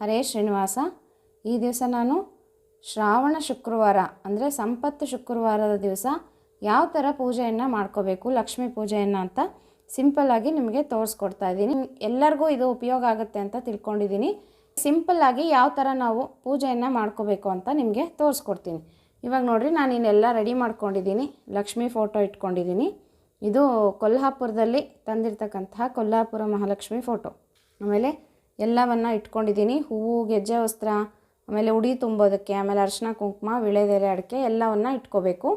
ಹರೇ ಶ್ರೀನಿವಾಸ. ಈ ದಿವಸ ನಾನು ಶ್ರಾವಣ ಶುಕ್ರವಾರ, ಅಂದರೆ ಸಂಪತ್ತು ಶುಕ್ರವಾರದ ದಿವಸ ಯಾವ ಥರ ಪೂಜೆಯನ್ನು ಮಾಡ್ಕೋಬೇಕು, ಲಕ್ಷ್ಮೀ ಪೂಜೆಯನ್ನು ಅಂತ ಸಿಂಪಲ್ಲಾಗಿ ನಿಮಗೆ ತೋರಿಸ್ಕೊಡ್ತಾ ಇದ್ದೀನಿ. ಎಲ್ಲರಿಗೂ ಇದು ಉಪಯೋಗ ಆಗುತ್ತೆ ಅಂತ ತಿಳ್ಕೊಂಡಿದ್ದೀನಿ. ಸಿಂಪಲ್ಲಾಗಿ ಯಾವ ಥರ ನಾವು ಪೂಜೆಯನ್ನು ಮಾಡ್ಕೋಬೇಕು ಅಂತ ನಿಮಗೆ ತೋರಿಸ್ಕೊಡ್ತೀನಿ. ಇವಾಗ ನೋಡಿರಿ, ನಾನು ಇನ್ನೆಲ್ಲ ರೆಡಿ ಮಾಡ್ಕೊಂಡಿದ್ದೀನಿ. ಲಕ್ಷ್ಮೀ ಫೋಟೋ ಇಟ್ಕೊಂಡಿದ್ದೀನಿ. ಇದು ಕೊಲ್ಹಾಪುರದಲ್ಲಿ ತಂದಿರ್ತಕ್ಕಂತಹ ಕೊಲ್ಹಾಪುರ ಮಹಾಲಕ್ಷ್ಮಿ ಫೋಟೋ. ಆಮೇಲೆ ಎಲ್ಲವನ್ನು ಇಟ್ಕೊಂಡಿದ್ದೀನಿ. ಹೂವು, ಗೆಜ್ಜೆ, ವಸ್ತ್ರ, ಆಮೇಲೆ ಉಡಿ ತುಂಬೋದಕ್ಕೆ, ಆಮೇಲೆ ಅರಿಶಿನ ಕುಂಕುಮ, ವಿಳೆದೆಲೆ ಅಡಿಕೆ ಎಲ್ಲವನ್ನು ಇಟ್ಕೋಬೇಕು.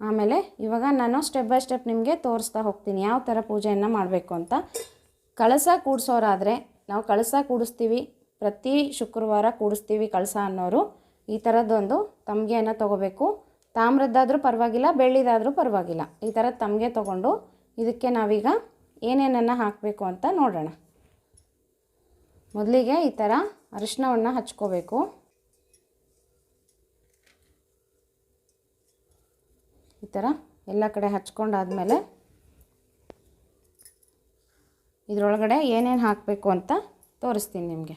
ಆಮೇಲೆ ಇವಾಗ ನಾನು ಸ್ಟೆಪ್ ಬೈ ಸ್ಟೆಪ್ ನಿಮಗೆ ತೋರಿಸ್ತಾ ಹೋಗ್ತೀನಿ. ಯಾವ ಥರ ಪೂಜೆಯನ್ನು ಮಾಡಬೇಕು ಅಂತ. ಕಳಸ ಕೂಡಿಸೋರಾದರೆ ನಾವು ಕಳಸ ಕೂಡಿಸ್ತೀವಿ. ಪ್ರತಿ ಶುಕ್ರವಾರ ಕೂಡಿಸ್ತೀವಿ ಕಳಸ ಅನ್ನೋರು. ಈ ಥರದ್ದೊಂದು ತಮಗೆಯನ್ನು ತೊಗೋಬೇಕು. ತಾಮ್ರದ್ದಾದರೂ ಪರವಾಗಿಲ್ಲ ಬೆಳ್ಳಿದಾದರೂ ಪರವಾಗಿಲ್ಲ. ಈ ಥರ ತಮಗೆ ತೊಗೊಂಡು ಇದಕ್ಕೆ ನಾವೀಗ ಏನೇನನ್ನು ಹಾಕಬೇಕು ಅಂತ ನೋಡೋಣ. ಮೊದಲಿಗೆ ಈ ಥರ ಅರಿಶಿನವನ್ನು ಹಚ್ಕೋಬೇಕು. ಈ ಥರ ಎಲ್ಲ ಕಡೆ ಹಚ್ಕೊಂಡಾದಮೇಲೆ ಇದರೊಳಗಡೆ ಏನೇನು ಹಾಕಬೇಕು ಅಂತ ತೋರಿಸ್ತೀನಿ ನಿಮಗೆ.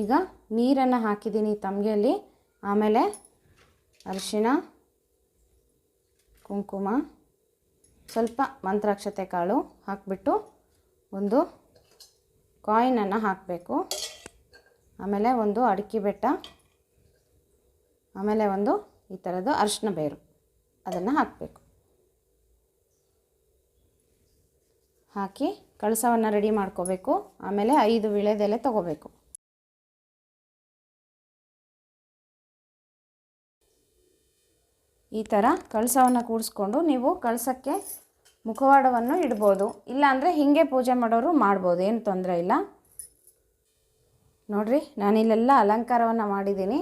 ಈಗ ನೀರನ್ನು ಹಾಕಿದ್ದೀನಿ ತಮಗೆಯಲ್ಲಿ. ಆಮೇಲೆ ಅರಿಶಿನ ಕುಂಕುಮ. ಸ್ವಲ್ಪ ಮಂತ್ರಾಕ್ಷತೆ ಕಾಳು ಹಾಕಿಬಿಟ್ಟು ಒಂದು ಕಾಯಿನನ್ನು ಹಾಕಬೇಕು. ಆಮೇಲೆ ಒಂದು ಅಡಿಕೆ ಬೆಟ್ಟ, ಆಮೇಲೆ ಒಂದು ಈ ಥರದ್ದು ಅರಿಶಿನ ಬೇರು ಅದನ್ನು ಹಾಕಬೇಕು. ಹಾಕಿ ಕಳಸವನ್ನು ರೆಡಿ ಮಾಡ್ಕೋಬೇಕು. ಆಮೇಲೆ ಐದು ವಿಳೆದೆಲೆ ತೊಗೋಬೇಕು. ಈ ಥರ ಕಳಸವನ್ನು ಕೂಡಿಸ್ಕೊಂಡು ನೀವು ಕಳಸಕ್ಕೆ ಮುಖವಾಡವನ್ನು ಇಡ್ಬೋದು. ಇಲ್ಲಾಂದರೆ ಹೀಗೆ ಪೂಜೆ ಮಾಡೋರು ಮಾಡ್ಬೋದು, ಏನು ತೊಂದರೆ ಇಲ್ಲ. ನೋಡಿರಿ, ನಾನಿಲ್ಲೆಲ್ಲ ಅಲಂಕಾರವನ್ನು ಮಾಡಿದ್ದೀನಿ.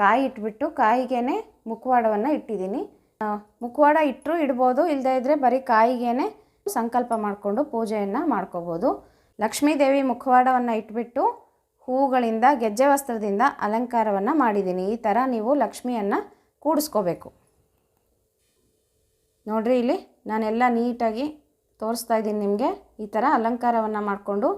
ಕಾಯಿ ಇಟ್ಬಿಟ್ಟು ಕಾಯಿಗೇನೆ ಮುಖವಾಡವನ್ನು ಇಟ್ಟಿದ್ದೀನಿ. ಮುಖವಾಡ ಇಟ್ಟರು ಇಡ್ಬೋದು ಇಲ್ಲದೇ ಇದ್ದರೆ ಬರೀ ಕಾಯಿಗೇನೆ ಸಂಕಲ್ಪ ಮಾಡಿಕೊಂಡು ಪೂಜೆಯನ್ನು ಮಾಡ್ಕೋಬೋದು. ಲಕ್ಷ್ಮೀದೇವಿ ಮುಖವಾಡವನ್ನು ಇಟ್ಬಿಟ್ಟು ಹೂಗಳಿಂದ, ಗೆಜ್ಜೆ ವಸ್ತ್ರದಿಂದ ಅಲಂಕಾರವನ್ನು ಮಾಡಿದ್ದೀನಿ. ಈ ಥರ ನೀವು ಲಕ್ಷ್ಮಿಯನ್ನು ಕೂಡಿಸ್ಕೋಬೇಕು. ನೋಡ್ರಿ ಇಲ್ಲಿ ನಾನೆಲ್ಲ ನೀಟಾಗಿ ತೋರಿಸ್ತಾ ಇದ್ದೀನಿ ನಿಮಗೆ. ಈ ಥರ ಅಲಂಕಾರವನ್ನು ಮಾಡಿಕೊಂಡು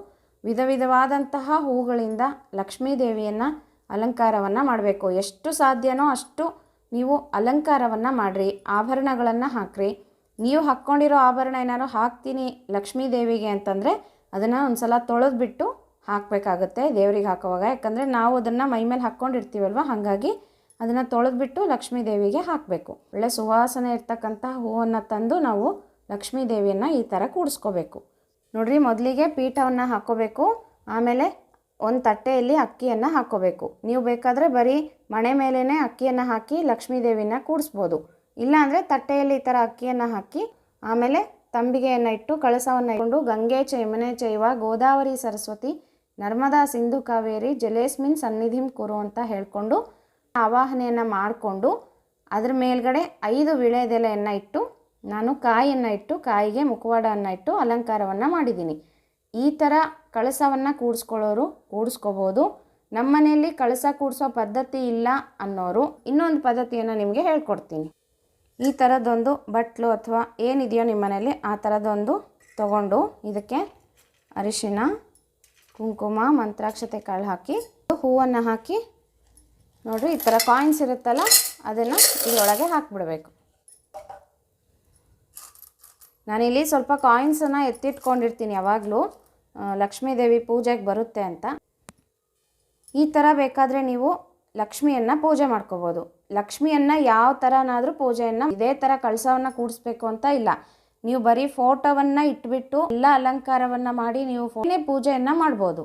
ವಿಧ ವಿಧವಾದಂತಹ ಹೂಗಳಿಂದ ಲಕ್ಷ್ಮೀ ದೇವಿಯನ್ನು ಅಲಂಕಾರವನ್ನು ಮಾಡಬೇಕು. ಎಷ್ಟು ಸಾಧ್ಯನೋ ಅಷ್ಟು ನೀವು ಅಲಂಕಾರವನ್ನು ಮಾಡಿರಿ, ಆಭರಣಗಳನ್ನು ಹಾಕ್ರಿ. ನೀವು ಹಾಕ್ಕೊಂಡಿರೋ ಆಭರಣ ಏನಾದ್ರು ಹಾಕ್ತೀನಿ ಲಕ್ಷ್ಮೀ ದೇವಿಗೆ ಅಂತಂದರೆ ಅದನ್ನು ಒಂದು ಸಲ ತೊಳೆದ್ಬಿಟ್ಟು ಹಾಕಬೇಕಾಗತ್ತೆ ದೇವ್ರಿಗೆ ಹಾಕುವಾಗ. ಯಾಕಂದರೆ ನಾವು ಅದನ್ನು ಮೈ ಮೇಲೆ ಹಾಕ್ಕೊಂಡಿರ್ತೀವಲ್ವ, ಹಾಗಾಗಿ ಅದನ್ನು ತೊಳೆದ್ಬಿಟ್ಟು ಲಕ್ಷ್ಮೀ ದೇವಿಗೆ ಹಾಕಬೇಕು. ಒಳ್ಳೆ ಸುವಾಸನೆ ಇರ್ತಕ್ಕಂಥ ಹೂವನ್ನು ತಂದು ನಾವು ಲಕ್ಷ್ಮೀ ದೇವಿಯನ್ನು ಈ ಥರ ಕೂಡಿಸ್ಕೋಬೇಕು. ನೋಡ್ರಿ, ಮೊದಲಿಗೆ ಪೀಠವನ್ನು ಹಾಕೋಬೇಕು, ಆಮೇಲೆ ಒಂದು ತಟ್ಟೆಯಲ್ಲಿ ಅಕ್ಕಿಯನ್ನು ಹಾಕೋಬೇಕು. ನೀವು ಬೇಕಾದರೆ ಬರೀ ಮಣೆ ಮೇಲೇ ಅಕ್ಕಿಯನ್ನು ಹಾಕಿ ಲಕ್ಷ್ಮೀ ದೇವಿನ ಕೂಡಿಸ್ಬೋದು ಇಲ್ಲಾಂದರೆ ತಟ್ಟೆಯಲ್ಲಿ ಈ ಥರ ಅಕ್ಕಿಯನ್ನು ಹಾಕಿ ಆಮೇಲೆ ತಂಬಿಗೆಯನ್ನು ಇಟ್ಟು ಕಳಸವನ್ನು ಇಟ್ಕೊಂಡು ಗಂಗೆ ಚೈಮನೆ ಚೈವ, ಗೋದಾವರಿ ಸರಸ್ವತಿ, ನರ್ಮದಾ ಸಿಂಧು ಕಾವೇರಿ, ಜಲೇಸ್ಮಿನ್ ಸನ್ನಿಧಿಂ ಕುರು ಅಂತ ಹೇಳ್ಕೊಂಡು ಆವಾಹನೆಯನ್ನು ಮಾಡಿಕೊಂಡು ಅದ್ರ ಮೇಲ್ಗಡೆ ಐದು ವಿಳೆದೆಲೆಯನ್ನು ಇಟ್ಟು ನಾನು ಕಾಯಿಯನ್ನು ಇಟ್ಟು, ಕಾಯಿಗೆ ಮುಖವಾಡವನ್ನು ಇಟ್ಟು ಅಲಂಕಾರವನ್ನು ಮಾಡಿದ್ದೀನಿ. ಈ ಥರ ಕಳಸವನ್ನು ಕೂಡಿಸ್ಕೊಳ್ಳೋರು ಕೂಡಿಸ್ಕೋಬೋದು. ನಮ್ಮ ಮನೆಯಲ್ಲಿ ಕಳಸ ಕೂಡಿಸೋ ಪದ್ಧತಿ ಇಲ್ಲ ಅನ್ನೋರು ಇನ್ನೊಂದು ಪದ್ಧತಿಯನ್ನು ನಿಮಗೆ ಹೇಳ್ಕೊಡ್ತೀನಿ. ಈ ಥರದ್ದೊಂದು ಬಟ್ಲು ಅಥವಾ ಏನಿದೆಯೋ ನಿಮ್ಮ ಮನೇಲಿ ಆ ಥರದ್ದೊಂದು ತಗೊಂಡು ಇದಕ್ಕೆ ಅರಿಶಿನ ಕುಂಕುಮ, ಮಂತ್ರಾಕ್ಷತೆ ಕಾಳು ಹಾಕಿ, ಹೂವನ್ನು ಹಾಕಿ ನೋಡಿರಿ, ಈ ಥರ ಕಾಯಿನ್ಸ್ ಇರುತ್ತಲ್ಲ, ಅದನ್ನು ಇದರೊಳಗೆ ಹಾಕಿಬಿಡಬೇಕು. ನಾನಿಲ್ಲಿ ಸ್ವಲ್ಪ ಕಾಯಿನ್ಸನ್ನು ಎತ್ತಿಟ್ಕೊಂಡಿರ್ತೀನಿ ಯಾವಾಗಲೂ. ಲಕ್ಷ್ಮೀ ದೇವಿ ಪೂಜೆಗೆ ಬರುತ್ತೆ ಅಂತ. ಈ ಥರ ಬೇಕಾದರೆ ನೀವು ಲಕ್ಷ್ಮಿಯನ್ನು ಪೂಜೆ ಮಾಡ್ಕೋಬೋದು. ಲಕ್ಷ್ಮಿಯನ್ನು ಯಾವ ಥರನಾದರೂ ಪೂಜೆಯನ್ನು, ಇದೇ ಥರ ಕಳಸವನ್ನು ಕೂಡಿಸ್ಬೇಕು ಅಂತ ಇಲ್ಲ. ನೀವು ಬರೀ ಫೋಟೋವನ್ನು ಇಟ್ಬಿಟ್ಟು ಎಲ್ಲ ಅಲಂಕಾರವನ್ನು ಮಾಡಿ ನೀವು ಫೋನೇ ಪೂಜೆಯನ್ನು ಮಾಡ್ಬೋದು.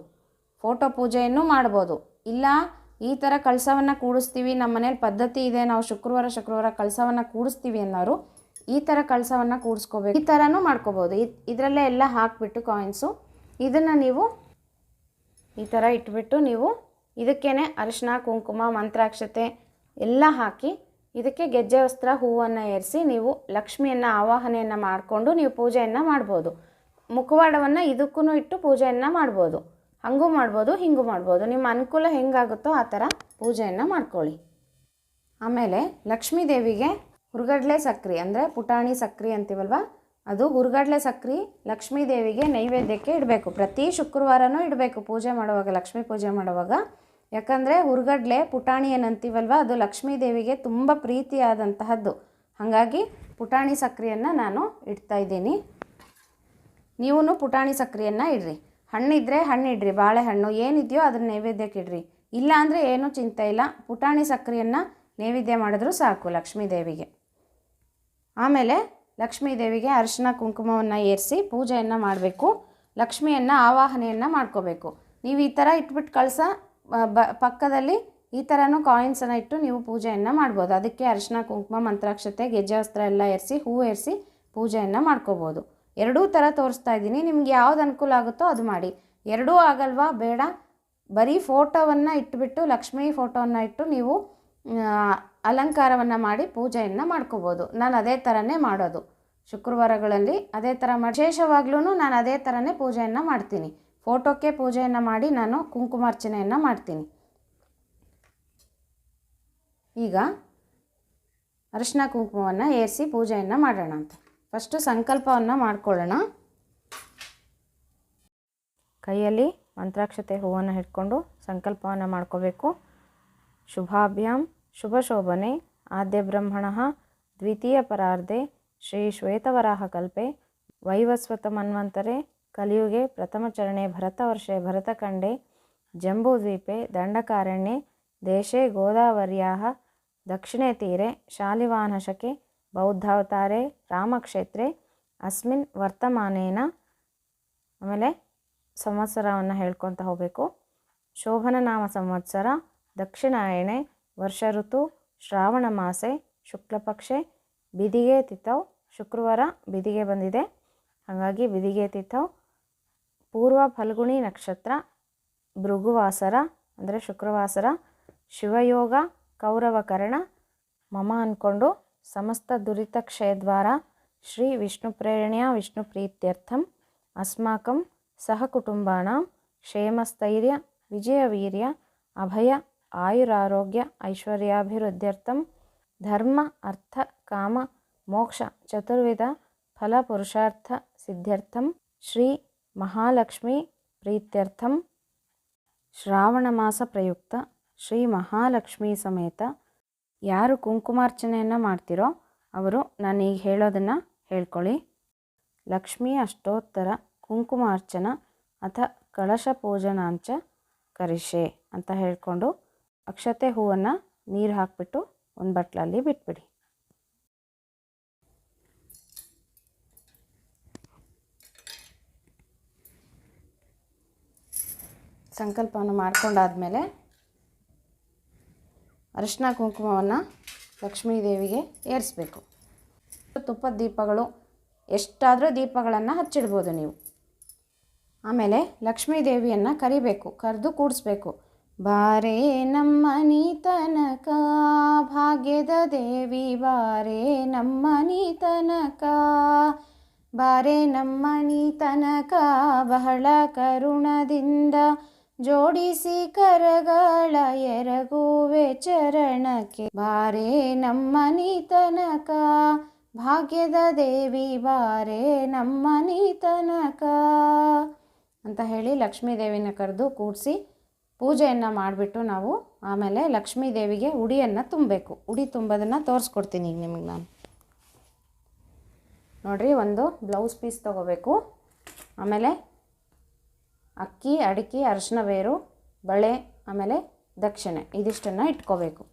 ಫೋಟೋ ಪೂಜೆಯನ್ನು ಮಾಡ್ಬೋದು. ಇಲ್ಲ ಈ ಥರ ಕಳಸವನ್ನು ಕೂಡಿಸ್ತೀವಿ ನಮ್ಮ ಮನೇಲಿ ಪದ್ಧತಿ ಇದೆ, ನಾವು ಶುಕ್ರವಾರ ಶುಕ್ರವಾರ ಕಳಸವನ್ನು ಕೂಡಿಸ್ತೀವಿ ಅನ್ನೋರು ಈ ಥರ ಕಳಸವನ್ನು ಕೂಡಿಸ್ಕೋಬೇಕು. ಈ ಥರನೂ ಮಾಡ್ಕೋಬೋದು. ಇದರಲ್ಲೇ ಎಲ್ಲ ಹಾಕಿಬಿಟ್ಟು ಕಾಯಿನ್ಸು ಇದನ್ನು ನೀವು ಈ ಥರ ಇಟ್ಬಿಟ್ಟು ನೀವು ಇದಕ್ಕೇ ಅರಿಶಿನ ಕುಂಕುಮ, ಮಂತ್ರಾಕ್ಷತೆ ಎಲ್ಲ ಹಾಕಿ ಇದಕ್ಕೆ ಗೆಜ್ಜೆ, ವಸ್ತ್ರ, ಹೂವನ್ನು ಏರಿಸಿ ನೀವು ಲಕ್ಷ್ಮಿಯನ್ನು, ಆವಾಹನೆಯನ್ನು ಮಾಡಿಕೊಂಡು ನೀವು ಪೂಜೆಯನ್ನು ಮಾಡ್ಬೋದು. ಮುಖವಾಡವನ್ನು ಇದಕ್ಕೂ ಇಟ್ಟು ಪೂಜೆಯನ್ನು ಮಾಡ್ಬೋದು. ಹಾಗೂ ಮಾಡ್ಬೋದು, ಹಿಂಗೂ ಮಾಡ್ಬೋದು. ನಿಮ್ಮ ಅನುಕೂಲ ಹೆಂಗಾಗುತ್ತೋ ಆ ಥರ ಪೂಜೆಯನ್ನು ಮಾಡ್ಕೊಳ್ಳಿ. ಆಮೇಲೆ ಲಕ್ಷ್ಮೀ ದೇವಿಗೆ ಹುರ್ಗಡ್ಲೆ ಸಕ್ರೆ ಅಂದರೆ ಪುಟಾಣಿ ಸಕ್ರೆ ಅಂತೀವಲ್ವ? ಅದು ಹುರ್ಗಡ್ಲೆ ಸಕ್ರೆ ಲಕ್ಷ್ಮೀ ದೇವಿಗೆ ನೈವೇದ್ಯಕ್ಕೆ ಇಡಬೇಕು. ಪ್ರತಿ ಶುಕ್ರವಾರನೂ ಇಡಬೇಕು ಪೂಜೆ ಮಾಡುವಾಗ, ಲಕ್ಷ್ಮೀ ಪೂಜೆ ಮಾಡುವಾಗ. ಯಾಕಂದರೆ ಹುರ್ಗಡ್ಲೆ, ಪುಟಾಣಿ ಏನಂತೀವಲ್ವ? ಅದು ಲಕ್ಷ್ಮೀ ದೇವಿಗೆ ತುಂಬ ಪ್ರೀತಿಯಾದಂತಹದ್ದು. ಹಾಗಾಗಿ ಪುಟಾಣಿ ಸಕ್ರಿಯನ್ನು ನಾನು ಇಡ್ತಾ ಇದ್ದೀನಿ. ನೀವು ಪುಟಾಣಿ ಸಕ್ರಿಯನ್ನು ಇಡ್ರಿ. ಹಣ್ಣಿದ್ರೆ ಹಣ್ಣು ಇಡ್ರಿ ಬಾಳೆಹಣ್ಣು ಏನಿದೆಯೋ ಅದನ್ನ ನೈವೇದ್ಯಕ್ಕೆ ಇಡ್ರಿ. ಇಲ್ಲ ಅಂದರೆ ಏನೂ ಚಿಂತೆ ಇಲ್ಲ. ಪುಟಾಣಿ ಸಕ್ರೆಯನ್ನು ನೈವೇದ್ಯ ಮಾಡಿದ್ರೂ ಸಾಕು ಲಕ್ಷ್ಮೀ ದೇವಿಗೆ. ಆಮೇಲೆ ಲಕ್ಷ್ಮೀ ದೇವಿಗೆ ಅರಿಶಿನ ಕುಂಕುಮವನ್ನು ಏರಿಸಿ ಪೂಜೆಯನ್ನು ಮಾಡಬೇಕು. ಲಕ್ಷ್ಮಿಯನ್ನು ಆವಾಹನೆಯನ್ನು ಮಾಡ್ಕೋಬೇಕು. ನೀವು ಈ ಥರ ಇಟ್ಬಿಟ್ಟು ಕಳಸ, ಬ ಪಕ್ಕದಲ್ಲಿ ಈ ಥರನೂ ಕಾಯಿನ್ಸನ್ನು ಇಟ್ಟು ನೀವು ಪೂಜೆಯನ್ನು ಮಾಡ್ಬೋದು. ಅದಕ್ಕೆ ಅರಿಶಿನ, ಕುಂಕುಮ, ಮಂತ್ರಾಕ್ಷತೆ ಗೆಜ್ಜೆ ವಸ್ತ್ರ ಎಲ್ಲ ಏರಿಸಿ, ಹೂ ಏರಿಸಿ ಪೂಜೆಯನ್ನು ಮಾಡ್ಕೋಬೋದು. ಎರಡೂ ಥರ ತೋರಿಸ್ತಾ ಇದ್ದೀನಿ. ನಿಮ್ಗೆ ಯಾವ್ದು ಅನುಕೂಲ ಆಗುತ್ತೋ ಅದು ಮಾಡಿ. ಎರಡೂ ಆಗಲ್ವಾ? ಬೇಡ. ಬರೀ ಫೋಟೋವನ್ನು ಇಟ್ಬಿಟ್ಟು, ಲಕ್ಷ್ಮೀ ಫೋಟೋವನ್ನು ಇಟ್ಟು ನೀವು ಅಲಂಕಾರವನ್ನು ಮಾಡಿ ಪೂಜೆಯನ್ನು ಮಾಡ್ಕೋಬೋದು. ನಾನು ಅದೇ ಥರನೇ ಮಾಡೋದು. ಶುಕ್ರವಾರಗಳಲ್ಲಿ ಅದೇ ಥರ ವಿಶೇಷವಾಗ್ಲೂ ನಾನು ಅದೇ ಥರನೇ ಪೂಜೆಯನ್ನು ಮಾಡ್ತೀನಿ. ಫೋಟೋಕ್ಕೆ ಪೂಜೆಯನ್ನು ಮಾಡಿ ನಾನು ಕುಂಕುಮಾರ್ಚನೆಯನ್ನು ಮಾಡ್ತೀನಿ. ಈಗ ಅರಿಶಿನ ಕುಂಕುಮವನ್ನು ಏರಿಸಿ ಪೂಜೆಯನ್ನು ಮಾಡೋಣ ಅಂತ ಫಸ್ಟು ಸಂಕಲ್ಪವನ್ನು ಮಾಡಿಕೊಳ್ಳೋಣ. ಕೈಯಲ್ಲಿ ಮಂತ್ರಾಕ್ಷತೆ ಹೂವನ್ನು ಹಿಡ್ಕೊಂಡು ಸಂಕಲ್ಪವನ್ನು ಮಾಡ್ಕೋಬೇಕು. ಶುಭಾಭ್ಯಾಂ ಶುಭ ಶೋಭನೆ ಆದ್ಯ ಬ್ರಹ್ಮಣ, ದ್ವಿತೀಯ ಪರಾರ್ಧೆ, ಶ್ರೀ ಶ್ವೇತವರಾಹ ಕಲ್ಪೆ, ವೈವಸ್ವತ ಮನ್ವಂತರೆ, ಕಲಿಯುಗೆ ಪ್ರಥಮ ಪ್ರಥಮಚರಣೆ ಭರತವರ್ಷೆ ಭರತಖಂಡೆ ಜಂಬೂದ್ವೀಪೆ ದಂಡಕಾರಣ್ಯೆ, ದೇಶೇ ಗೋದಾವರ್ಯಾ ದಕ್ಷಿಣೆ ತೀರೆ, ಶಾಲಿವಾಹನಶಕೆ ಬೌದ್ಧಾವತಾರೆ, ರಾಮಕ್ಷೇತ್ರೆ, ಅಸ್ಮಿನ್ ವರ್ತಮಾನೇನ, ಆಮೇಲೆ ಸಂವತ್ಸರವನ್ನು ಹೇಳ್ಕೊತ ಹೋಗಬೇಕು. ಶೋಭನ ನಾಮ ಸಂವತ್ಸರ, ದಕ್ಷಿಣಾಯಣೆ, ವರ್ಷ ಋತು, ಶ್ರಾವಣ ಮಾಸೆ ಶುಕ್ಲಪಕ್ಷೆ ಬಿದಿಗೆ ತಿಥೌ, ಶುಕ್ರವಾರ ಬಿದಿಗೆ ಬಂದಿದೆ. ಹಾಗಾಗಿ ಬಿದಿಗೆ ತಿಥೌ, ಪೂರ್ವ ಫಲ್ಗುಣಿ ನಕ್ಷತ್ರ, ಭೃಗುವಾಸರ, ಅಂದರೆ ಶುಕ್ರವಾಸರ, ಶಿವಯೋಗ, ಕೌರವಕರಣ, ಮಮ ಅಂದ್ಕೊಂಡು ಸಮಸ್ತ ದುರಿತ ಕ್ಷಯದ್ವಾರ ಶ್ರೀ ವಿಷ್ಣು ಪ್ರೇರಣೆಯ ವಿಷ್ಣು ಪ್ರೀತ್ಯರ್ಥಂ. ಅಸ್ಮಾಕಂ ಸಹಕುಟುಂಬಾನಾಂ ಕ್ಷೇಮಸ್ಥೈರ್ಯ, ವಿಜಯವೀರ್ಯ, ಅಭಯ, ಆಯುರಾರೋಗ್ಯ, ಐಶ್ವರ್ಯಾಭಿವೃದ್ಧ್ಯರ್ಥಂ. ಧರ್ಮ, ಅರ್ಥ, ಕಾಮ, ಮೋಕ್ಷ, ಚತುರ್ವಿಧ, ಫಲ, ಪುರುಷಾರ್ಥ, ಸಿದ್ಧ್ಯರ್ಥಂ. ಶ್ರೀ ಮಹಾಲಕ್ಷ್ಮಿ ಪ್ರೀತ್ಯರ್ಥಂ. ಶ್ರಾವಣ ಮಾಸ ಪ್ರಯುಕ್ತ. ಶ್ರೀ ಮಹಾಲಕ್ಷ್ಮೀ ಸಮೇತ. ಯಾರು ಕುಂಕುಮಾರ್ಚನೆಯನ್ನು ಮಾಡ್ತಿರೋ ಅವರು ನಾನು ಈಗ ಹೇಳೋದನ್ನು ಹೇಳ್ಕೊಳ್ಳಿ. ಲಕ್ಷ್ಮೀ ಅಷ್ಟೋತ್ತರ ಕುಂಕುಮಾರ್ಚನ ಅಥ ಕಳಶ ಪೂಜನಾಂಚ ಕರಿಷೆ ಅಂತ ಹೇಳ್ಕೊಂಡು ಅಕ್ಷತೆ ಹೂವನ್ನು ನೀರು ಹಾಕಿಬಿಟ್ಟು ಒಂದು ಬಟ್ಲಲ್ಲಿ ಬಿಟ್ಬಿಡಿ. ಸಂಕಲ್ಪವನ್ನು ಮಾಡ್ಕೊಂಡಾದಮೇಲೆ ಅರಿಶಿನ ಕುಂಕುಮವನ್ನು ಲಕ್ಷ್ಮೀ ದೇವಿಗೆ ಏರಿಸ್ಬೇಕು. ತುಪ್ಪದ ದೀಪಗಳು, ಎಷ್ಟಾದರೂ ದೀಪಗಳನ್ನು ಹಚ್ಚಿಡ್ಬೋದು ನೀವು. ಆಮೇಲೆ ಲಕ್ಷ್ಮೀ ದೇವಿಯನ್ನು ಕರಿಬೇಕು, ಕರೆದು ಕೂಡಿಸ್ಬೇಕು. ಬಾರೇ ನಮ್ಮ ನೀತನಕ, ಭಾಗ್ಯದ ದೇವಿ, ಬಾರೇ ನಮ್ಮ ನೀತನಕ, ಬಾರೆ ನಮ್ಮ ನೀತನಕ, ಬಹಳ ಕರುಣದಿಂದ ಜೋಡಿಸಿ ಕರಗಳ ಎರಗುವೆ ಚರಣಕ್ಕೆ. ಬಾರೆ ನಮ್ಮ ನೀತನಕ, ಭಾಗ್ಯದ ದೇವಿ ಬಾರೆ ನಮ್ಮ ನೀತನಕ. ಅಂತ ಹೇಳಿ ಲಕ್ಷ್ಮೀ ದೇವಿನ ಕರೆದು ಕೂಡಿಸಿ ಪೂಜೆಯನ್ನು ಮಾಡಿಬಿಟ್ಟು ನಾವು ಆಮೇಲೆ ಲಕ್ಷ್ಮೀ ದೇವಿಗೆ ಉಡಿಯನ್ನು ತುಂಬಬೇಕು. ಉಡಿ ತುಂಬೋದನ್ನು ತೋರಿಸ್ಕೊಡ್ತೀನಿ ಈಗ ನಿಮಗೆ ನಾನು. ನೋಡಿರಿ, ಒಂದು ಬ್ಲೌಸ್ ಪೀಸ್ ತೊಗೋಬೇಕು. ಆಮೇಲೆ ಅಕ್ಕಿ, ಅಡಿಕೆ, ಅರಶಿನ ಬೇರು, ಬಳೆ, ಆಮೇಲೆ ದಕ್ಷಿಣೆ ಇದಿಷ್ಟನ್ನು ಇಟ್ಕೋಬೇಕು.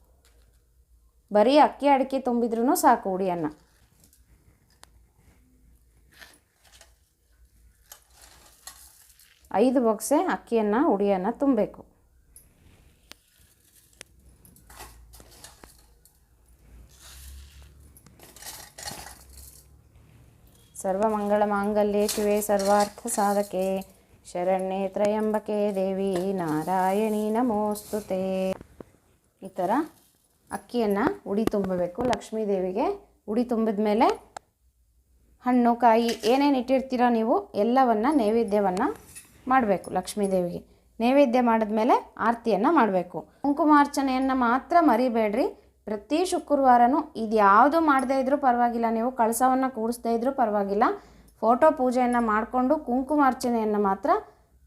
ಬರೀ ಅಕ್ಕಿ, ಅಡಿಕೆ ತುಂಬಿದ್ರೂ ಸಾಕು ಉಡಿಯನ್ನು ಐದು ಬೊಕ್ಸೆ ಅಕ್ಕಿಯನ್ನು ಉಡಿಯನ್ನು ತುಂಬಬೇಕು ಸರ್ವಮಂಗಳ ಮಾಂಗಲ್ಯ ಶಿವೆ ಸರ್ವಾರ್ಥ ಸಾಧಕೆ. ಶರಣ್ಯೆ ತ್ರಯಂಬಕೆ ದೇವಿ, ನಾರಾಯಣಿ ನಮೋಸ್ತುತೆ ಈ ಥರ ಅಕ್ಕಿಯನ್ನು ಉಡಿ ತುಂಬಬೇಕು. ಲಕ್ಷ್ಮೀ ದೇವಿಗೆ ಉಡಿ ತುಂಬಿದ ಮೇಲೆ ಹಣ್ಣು, ಕಾಯಿ ಏನೇನು ಇಟ್ಟಿರ್ತೀರ ನೀವು ಎಲ್ಲವನ್ನು ನೈವೇದ್ಯವನ್ನು ಮಾಡಬೇಕು ಲಕ್ಷ್ಮೀ ದೇವಿಗೆ. ನೈವೇದ್ಯ ಮಾಡಿದ್ಮೇಲೆ ಆರತಿಯನ್ನು ಮಾಡಬೇಕು. ಕುಂಕುಮಾರ್ಚನೆಯನ್ನು ಮಾತ್ರ ಮರಿಬೇಡ್ರಿ. ಪ್ರತಿ ಶುಕ್ರವಾರನೂ ಇದು ಯಾವುದು ಮಾಡದೇ ಇದ್ದರೂ ಪರವಾಗಿಲ್ಲ. ನೀವು ಕಳಸವನ್ನು ಕೂಡಿಸ್ದೇ ಇದ್ದರೂ ಪರವಾಗಿಲ್ಲ. ಫೋಟೋ ಪೂಜೆಯನ್ನು ಮಾಡಿಕೊಂಡು ಕುಂಕುಮಾರ್ಚನೆಯನ್ನು ಮಾತ್ರ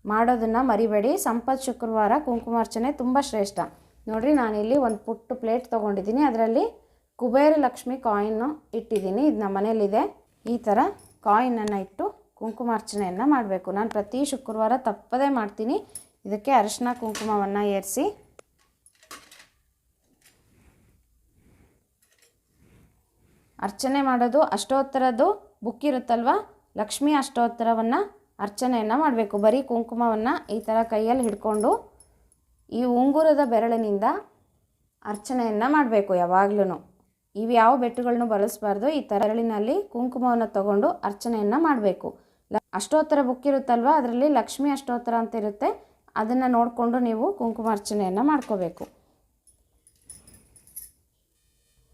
ಮಾಡೋದನ್ನು ಮರಿಬೇಡಿ. ಸಂಪತ್ ಶುಕ್ರವಾರ ಕುಂಕುಮಾರ್ಚನೆ ತುಂಬ ಶ್ರೇಷ್ಠ. ನೋಡಿರಿ, ನಾನಿಲ್ಲಿ ಒಂದು ಪುಟ್ಟ ಪ್ಲೇಟ್ ತೊಗೊಂಡಿದ್ದೀನಿ. ಅದರಲ್ಲಿ ಕುಬೇರ ಲಕ್ಷ್ಮಿ ಕಾಯಿನ್ನು ಇಟ್ಟಿದ್ದೀನಿ. ಇದು ನಮ್ಮ ಮನೇಲಿದೆ. ಈ ಥರ ಕಾಯಿನನ್ನು ಇಟ್ಟು ಕುಂಕುಮಾರ್ಚನೆಯನ್ನು ಮಾಡಬೇಕು. ನಾನು ಪ್ರತಿ ಶುಕ್ರವಾರ ತಪ್ಪದೇ ಮಾಡ್ತೀನಿ. ಇದಕ್ಕೆ ಅರಿಶಿನ ಕುಂಕುಮವನ್ನು ಏರಿಸಿ. ಅರ್ಚನೆ ಮಾಡೋದು ಅಷ್ಟೋತ್ತರದ್ದು ಬುಕ್ ಇರುತ್ತಲ್ವ? ಲಕ್ಷ್ಮಿ ಅಷ್ಟೋತ್ತರವನ್ನು ಅರ್ಚನೆಯನ್ನು ಮಾಡಬೇಕು. ಬರೀ ಕುಂಕುಮವನ್ನು ಈ ಥರ ಕೈಯಲ್ಲಿ ಹಿಡ್ಕೊಂಡು ಈ ಉಂಗುರದ ಬೆರಳಿನಿಂದ ಅರ್ಚನೆಯನ್ನು ಮಾಡಬೇಕು ಯಾವಾಗಲೂ ಇವು ಯಾವ ಬೆಟ್ಟುಗಳನ್ನು ಬಳಸಬಾರ್ದು. ಈ ತರಳಿನಲ್ಲಿ ಕುಂಕುಮವನ್ನು ತಗೊಂಡು ಅರ್ಚನೆಯನ್ನು ಮಾಡಬೇಕು. ಲ ಅಷ್ಟೋತ್ತರ ಬುಕ್ ಇರುತ್ತಲ್ವ? ಅದರಲ್ಲಿ ಲಕ್ಷ್ಮಿ ಅಷ್ಟೋತ್ತರ ಅಂತ ಇರುತ್ತೆ. ಅದನ್ನು ನೋಡಿಕೊಂಡು ನೀವು ಕುಂಕುಮ ಅರ್ಚನೆಯನ್ನು ಮಾಡ್ಕೋಬೇಕು.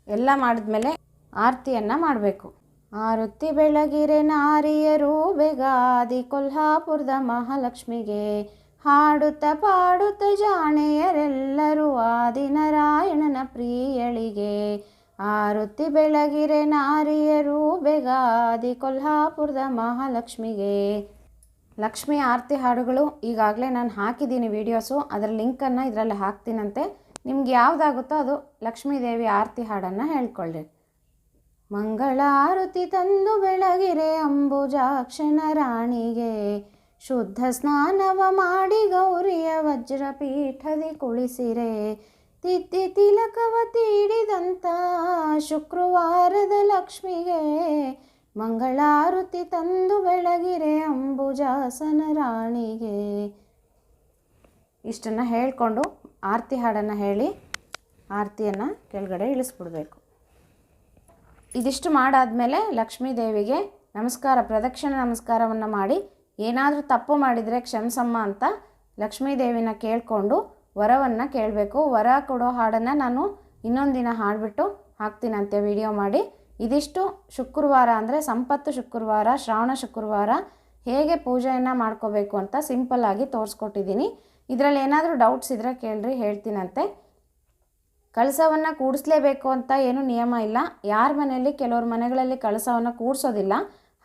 ಎಲ್ಲ ಮಾಡಿದ್ಮೇಲೆ ಆರತಿಯನ್ನು ಮಾಡಬೇಕು. ಆರತಿ ಬೆಳಗಿರೆ ನಾರಿಯರು ಬೆಗಾದಿ ಕೊಲ್ಹಾಪುರದ ಮಹಾಲಕ್ಷ್ಮಿಗೆ. ಹಾಡುತ್ತ ಪಾಡುತ್ತ ಜಾಣೆಯರೆಲ್ಲರೂ ಆದಿನಾರಾಯಣನ ಪ್ರಿಯಳಿಗೆ. ಆರುತಿ ಬೆಳಗಿರೆ ನಾರಿಯರು ಬೆಗಾದಿ ಕೊಲ್ಹಾಪುರದ ಮಹಾಲಕ್ಷ್ಮಿಗೆ. ಲಕ್ಷ್ಮಿ ಆರತಿ ಹಾಡುಗಳು ಈಗಾಗಲೇ ನಾನು ಹಾಕಿದ್ದೀನಿ ವೀಡಿಯೋಸು. ಅದರ ಲಿಂಕನ್ನು ಇದರಲ್ಲಿ ಹಾಕ್ತೀನಂತೆ. ನಿಮ್ಗೆ ಯಾವುದಾಗುತ್ತೋ ಅದು ಲಕ್ಷ್ಮೀ ದೇವಿ ಆರತಿ ಹಾಡನ್ನು ಹೇಳ್ಕೊಳ್ಳಿ. ಮಂಗಳಾರತಿ ತಂದು ಬೆಳಗಿರೆ ಅಂಬುಜಾಕ್ಷಣ ರಾಣಿಗೆ ಶುದ್ಧ ಸ್ನಾನವ ಮಾಡಿ ಗೌರಿಯ ವಜ್ರಪೀಠದಿ ಕುಳಿಸಿರೆ. ತಿದ್ದಿ ತಿಲಕವ ತೀಡಿದಂಥ ಶುಕ್ರವಾರದ ಲಕ್ಷ್ಮಿಗೆ. ಮಂಗಳಾರುತಿ ತಂದು ಬೆಳಗಿರೆ ಅಂಬುಜಾಸನ ರಾಣಿಗೆ ಇಷ್ಟನ್ನು ಹೇಳಿಕೊಂಡು ಆರತಿ ಹಾಡನ್ನು ಹೇಳಿ, ಆರತಿಯನ್ನು ಕೆಳಗಡೆ ಇಳಿಸ್ಬಿಡ್ಬೇಕು. ಇದಿಷ್ಟು ಮಾಡಾದಮೇಲೆ ಲಕ್ಷ್ಮೀ ದೇವಿಗೆ ನಮಸ್ಕಾರ, ಪ್ರದಕ್ಷಿಣೆ ನಮಸ್ಕಾರವನ್ನು ಮಾಡಿ, ಏನಾದರೂ ತಪ್ಪು ಮಾಡಿದರೆ ಕ್ಷಮಿಸಮ್ಮ ಅಂತ ಲಕ್ಷ್ಮೀ ದೇವಿನ ಕೇಳಿಕೊಂಡು ವರವನ್ನು ಕೇಳಬೇಕು. ವರ ಕೊಡೋ ಹಾಡನ್ನು ನಾನು ಇನ್ನೊಂದು ದಿನ ಹಾಡಿಬಿಟ್ಟು ಹಾಕ್ತೀನಂತೆ ವಿಡಿಯೋ ಮಾಡಿ. ಇದಿಷ್ಟು ಶುಕ್ರವಾರ ಅಂದರೆ ಸಂಪತ್ತು ಶುಕ್ರವಾರ, ಶ್ರಾವಣ ಶುಕ್ರವಾರ ಹೇಗೆ ಪೂಜೆಯನ್ನು ಮಾಡ್ಕೋಬೇಕು ಅಂತ ಸಿಂಪಲ್ಲಾಗಿ ತೋರಿಸ್ಕೊಟ್ಟಿದ್ದೀನಿ. ಇದರಲ್ಲಿ ಏನಾದರೂ ಡೌಟ್ಸ್ ಇದ್ದರೆ ಕೇಳ್ರಿ, ಹೇಳ್ತೀನಂತೆ. ಕಳಸವನ್ನು ಕೂಡಿಸ್ಲೇಬೇಕು ಅಂತ ಏನು ನಿಯಮ ಇಲ್ಲ. ಯಾರ ಮನೆಯಲ್ಲಿ, ಕೆಲವ್ರ ಮನೆಗಳಲ್ಲಿ ಕಳಸವನ್ನು ಕೂಡಿಸೋದಿಲ್ಲ.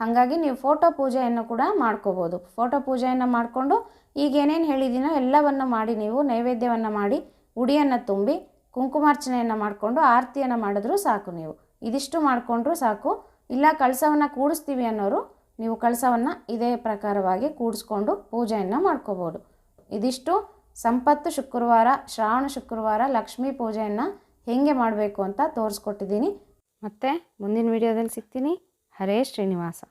ಹಾಗಾಗಿ ನೀವು ಫೋಟೋ ಪೂಜೆಯನ್ನು ಕೂಡ ಮಾಡ್ಕೋಬೋದು. ಫೋಟೋ ಪೂಜೆಯನ್ನು ಮಾಡಿಕೊಂಡು ಈಗ ಏನೇನು ಹೇಳಿದ್ದೀನೋ ಎಲ್ಲವನ್ನು ಮಾಡಿ ನೀವು, ನೈವೇದ್ಯವನ್ನು ಮಾಡಿ, ಉಡಿಯನ್ನು ತುಂಬಿ, ಕುಂಕುಮಾರ್ಚನೆಯನ್ನು ಮಾಡಿಕೊಂಡು ಆರತಿಯನ್ನು ಮಾಡಿದ್ರೂ ಸಾಕು ನೀವು. ಇದಿಷ್ಟು ಮಾಡಿಕೊಂಡ್ರೂ ಸಾಕು. ಇಲ್ಲ ಕಳಸವನ್ನು ಕೂಡಿಸ್ತೀವಿ ಅನ್ನೋರು ನೀವು ಕಳಸವನ್ನು ಇದೇ ಪ್ರಕಾರವಾಗಿ ಕೂಡಿಸ್ಕೊಂಡು ಪೂಜೆಯನ್ನು ಮಾಡ್ಕೋಬೋದು. ಇದಿಷ್ಟು. ಸಂಪತ್ತು ಶುಕ್ರವಾರ, ಶ್ರಾವಣ ಶುಕ್ರವಾರ ಲಕ್ಷ್ಮೀ ಪೂಜೆಯನ್ನು ಹೇಗೆ ಮಾಡಬೇಕು ಅಂತ ತೋರಿಸ್ಕೊಟ್ಟಿದ್ದೀನಿ. ಮತ್ತು ಮುಂದಿನ ವಿಡಿಯೋದಲ್ಲಿ ಸಿಗ್ತೀನಿ. ಹರೇ ಶ್ರೀನಿವಾಸ.